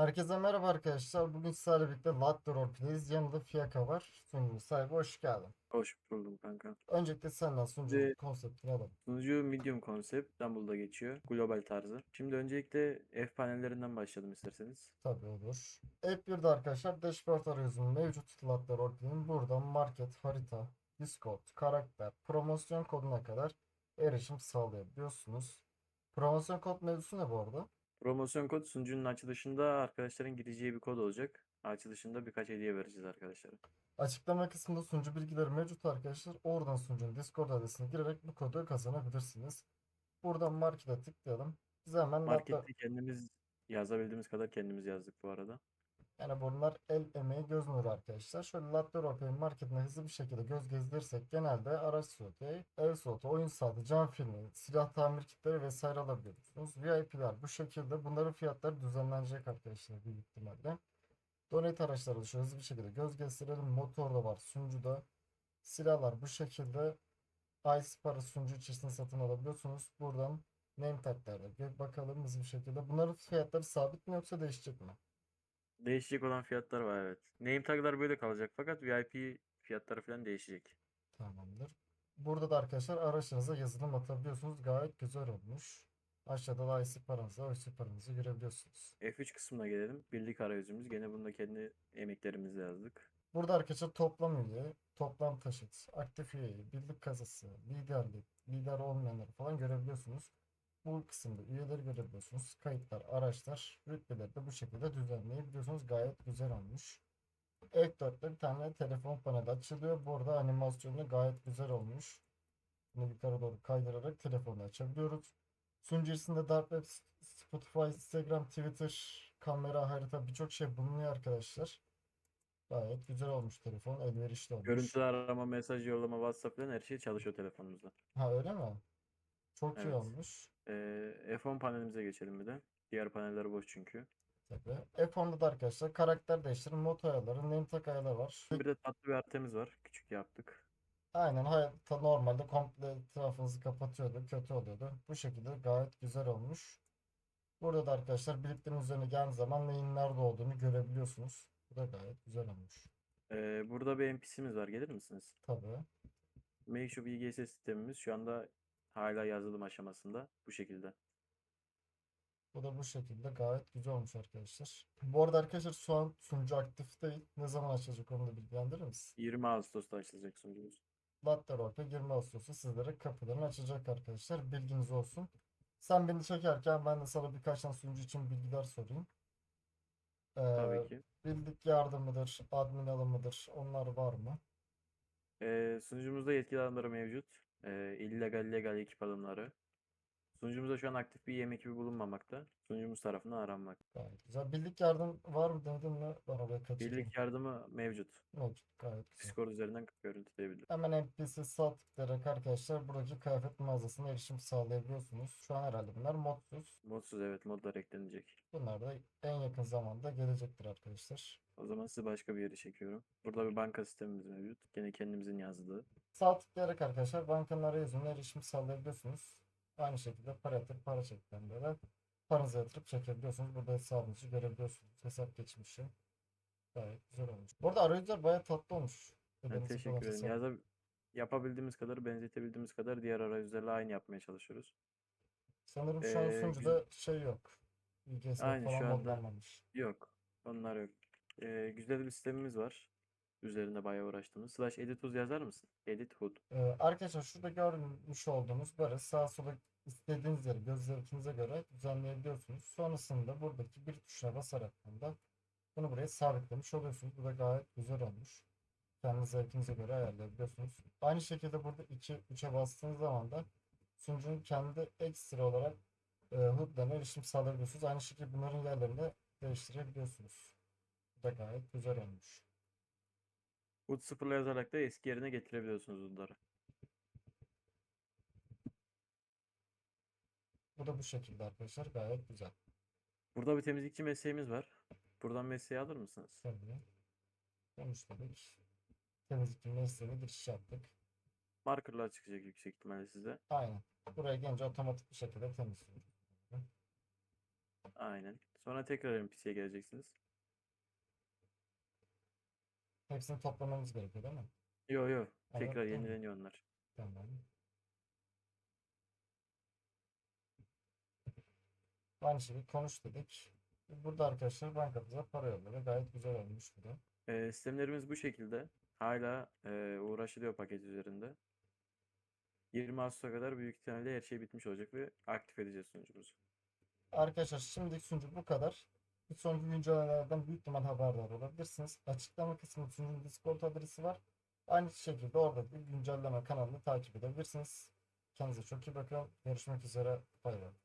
Herkese merhaba arkadaşlar. Bugün sizlerle birlikte Latte Roleplay'deyiz. Yanımda Fiyaka var. Sunucu sahibi hoş geldin. Hoş buldum kanka. Öncelikle senden sunucu Şimdi- konseptini alalım. Sunucu medium konsept İstanbul'da geçiyor. Global tarzı. Şimdi öncelikle F panellerinden başlayalım isterseniz. Tabii olur. App 1'de arkadaşlar dashboard arayüzünün mevcut Latte Roleplay'in buradan market, harita, Discord, karakter, promosyon koduna kadar erişim sağlayabiliyorsunuz. Promosyon kod mevzusu ne bu arada? Promosyon kod sunucunun açılışında arkadaşların gireceği bir kod olacak. Açılışında birkaç hediye vereceğiz arkadaşlara. Açıklama kısmında sunucu bilgileri mevcut arkadaşlar. Oradan sunucunun Discord adresine girerek bu kodu kazanabilirsiniz. Buradan markete tıklayalım. Biz hemen Markette kendimiz yazabildiğimiz kadar kendimiz yazdık bu arada. Yani bunlar el emeği göz nuru arkadaşlar. Şöyle Latte European marketine hızlı bir şekilde göz gezdirirsek genelde araç soğutu, ev soğutu, oyun saati, cam filmi, silah tamir kitleri vesaire alabiliyorsunuz. VIP'ler bu şekilde bunların fiyatları düzenlenecek arkadaşlar büyük ihtimalle. Donate araçları da şöyle hızlı bir şekilde göz gezdirelim. Motor da var sunucuda. Silahlar bu şekilde. Ice para sunucu içerisinde satın alabiliyorsunuz. Buradan name tag'lerde bakalım hızlı bir şekilde. Bunların fiyatları sabit mi yoksa değişecek mi? Değişecek olan fiyatlar var evet. Name tag'lar böyle kalacak fakat VIP fiyatları falan değişecek. Tamamdır. Burada da arkadaşlar araçlarınıza yazılım atabiliyorsunuz. Gayet güzel olmuş. Aşağıda da IC paranızı, OC paranızı görebiliyorsunuz. F3 kısmına gelelim. Birlik arayüzümüz. Gene bunda kendi emeklerimizle yazdık. Burada arkadaşlar toplam üye, toplam taşıt, aktif üyeyi, birlik kasası, liderlik, lider olmayanları falan görebiliyorsunuz. Bu kısımda üyeleri görebiliyorsunuz. Kayıtlar, araçlar, rütbeleri de bu şekilde düzenleyebiliyorsunuz. Gayet güzel olmuş. Ek 4'te bir tane telefon paneli açılıyor. Burada animasyonu gayet güzel olmuş. Bunu yukarı doğru kaydırarak telefonu açabiliyoruz. Sunucusunda Dark Web, Spotify, Instagram, Twitter, kamera, harita birçok şey bulunuyor arkadaşlar. Gayet güzel olmuş telefon. Elverişli olmuş. Görüntü arama, mesaj yollama, WhatsApp falan her şey çalışıyor telefonumuzda. Ha öyle mi? Çok iyi Evet. olmuş. Ee, F10 panelimize geçelim bir de. Diğer paneller boş çünkü. Tabii. F10'da da arkadaşlar karakter değiştirin, mod ayarları, name tag ayarları var. Bir de tatlı bir haritamız var. Küçük yaptık. Aynen hayatta normalde komple etrafınızı kapatıyordu, kötü oluyordu. Bu şekilde gayet güzel olmuş. Burada da arkadaşlar birliklerin üzerine geldiği zaman neyin nerede olduğunu görebiliyorsunuz. Bu da gayet güzel olmuş. Ee, burada bir NPC'miz var. Gelir misiniz? Tabii. Makeshift IGS sistemimiz şu anda hala yazılım aşamasında. Bu şekilde. Bu da bu şekilde gayet güzel olmuş arkadaşlar. Bu arada arkadaşlar şu an sunucu aktif değil. Ne zaman açılacak onu da bilgilendirir misin? 20 Ağustos'ta açılacak sunucumuz. Latte Roleplay 20 Ağustos'ta sizlere kapılarını açacak arkadaşlar. Bilginiz olsun. Sen beni çekerken ben de sana birkaç tane sunucu için bilgiler sorayım. Ee, Tabii ki. bildik yardımıdır, admin alımıdır, onlar var mı? Ee, sunucumuzda yetki alanları mevcut. İllegal, legal ekip alımları. Sunucumuzda şu an aktif bir yemek ekibi bulunmamakta. Sunucumuz tarafından aranmak. Gayet güzel. Bildik yardım var mı denedin mi? Oraya kaçırdım. Birlik yardımı mevcut. Mevcut. Gayet güzel. Discord üzerinden görüntüleyebilir. Hemen NPC sağ tıklayarak arkadaşlar buradaki kıyafet mağazasına erişim sağlayabiliyorsunuz. Şu an herhalde bunlar modsuz. Modsuz evet modlar eklenecek. Bunlar da en yakın zamanda gelecektir arkadaşlar. O zaman sizi başka bir yere çekiyorum. Burada bir banka sistemimiz mevcut. Gene kendimizin yazdığı. Sağ tıklayarak arkadaşlar bankanın arayüzüne erişim sağlayabiliyorsunuz. Aynı şekilde para yatırıp para çekten böyle paranızı yatırıp çekebiliyorsunuz. Burada hesabınızı görebiliyorsunuz. Hesap geçmişi. Gayet güzel olmuş. Bu arada arayüzler bayağı tatlı olmuş. Ödenizlik teşekkür ederim. hesap. Yaza yapabildiğimiz kadar, benzetebildiğimiz kadar diğer arayüzlerle aynı yapmaya çalışıyoruz. Sanırım şu an Ee, sunucuda şey yok. İGS Aynen, falan şu anda- modlanmamış. Yok. Onlar yok. Ee, güzel bir sistemimiz var. Üzerinde bayağı uğraştığımız. Slash edit huz yazar mısın? Edit hood. Ee, arkadaşlar şurada görmüş olduğunuz böyle sağ sola istediğiniz yeri göz zevkinize göre düzenleyebiliyorsunuz. Sonrasında buradaki bir tuşuna basarak da bunu buraya sabitlemiş oluyorsunuz. Bu da gayet güzel olmuş. Kendi zevkinize göre ayarlayabiliyorsunuz. Aynı şekilde burada 2 3'e bastığınız zaman da sunucunun kendi ekstra olarak e, HUD'dan erişim sağlayabiliyorsunuz. Aynı şekilde bunların yerlerini de değiştirebiliyorsunuz. Bu da gayet güzel olmuş. Hood sıfırla yazarak da eski yerine getirebiliyorsunuz hoodları. Bu da bu şekilde arkadaşlar gayet güzel. Burada bir temizlikçi mesleğimiz var. Buradan mesleği alır mısınız? Tabii. Konuşmadık. Temizlik mesleğine giriş yaptık. Markerlar çıkacak yüksek ihtimalle size. Aynen. Buraya gelince otomatik bir şekilde temizliyoruz. Aynen. Sonra tekrar NPC'ye geleceksiniz. Hepsini toplamamız gerekiyor değil mi? Yo yo. Evet, Tekrar tamam. yenileniyor onlar. Tamam. Aynı şeyi konuş dedik. Burada arkadaşlar bankamıza para yolladı. Gayet güzel olmuş bu da. Ee, sistemlerimiz bu şekilde. Hala e, uğraşılıyor paket üzerinde. 20 Ağustos'a kadar büyük ihtimalle her şey bitmiş olacak ve aktif edeceğiz sunucumuzu. Arkadaşlar şimdilik sunucu bu kadar. Bir sonraki güncellemelerden büyük ihtimal haberdar olabilirsiniz. Açıklama kısmında Discord adresi var. Aynı şekilde orada bir güncelleme kanalını takip edebilirsiniz. Kendinize çok iyi bakın. Görüşmek üzere. Bay bay.